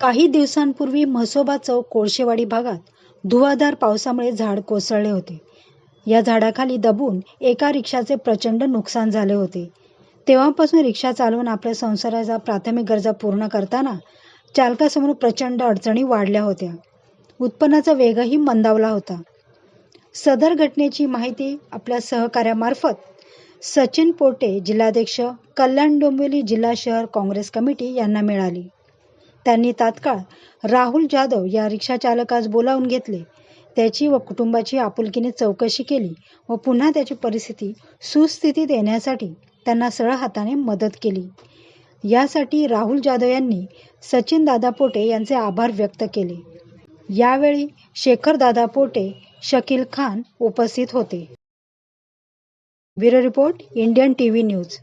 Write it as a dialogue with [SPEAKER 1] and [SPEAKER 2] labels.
[SPEAKER 1] काही दिवसांपूर्वी म्हसोबा चौक कोळशेवाडी भागात धुवाधार पावसामुळे झाड कोसळले होते. या झाडाखाली दबून एका रिक्षाचे प्रचंड नुकसान झाले होते. तेव्हापासून रिक्षा चालवून आपल्या संसाराच्या प्राथमिक गरजा पूर्ण करताना चालकासमोर प्रचंड अडचणी वाढल्या होत्या. उत्पन्नाचा वेगही मंदावला होता. सदर घटनेची माहिती आपल्या सहकार्यामार्फत सचिन पोटे जिल्हाध्यक्ष कल्याण डोंबिवली जिल्हा शहर काँग्रेस कमिटी यांना मिळाली. त्यांनी तात्काळ राहुल जाधव या रिक्षाचालकास बोलावून घेतले. त्याची व कुटुंबाची आपुलकीने चौकशी केली व पुन्हा त्याची परिस्थिती सुस्थितीत येण्यासाठी त्यांना सरळ हाताने मदत केली. यासाठी राहुल जाधव यांनी सचिन दादा पोटे यांचे आभार व्यक्त केले. यावेळी शेखर दादा पोटे शकील खान उपस्थित होते. Bureau report Indian T V news.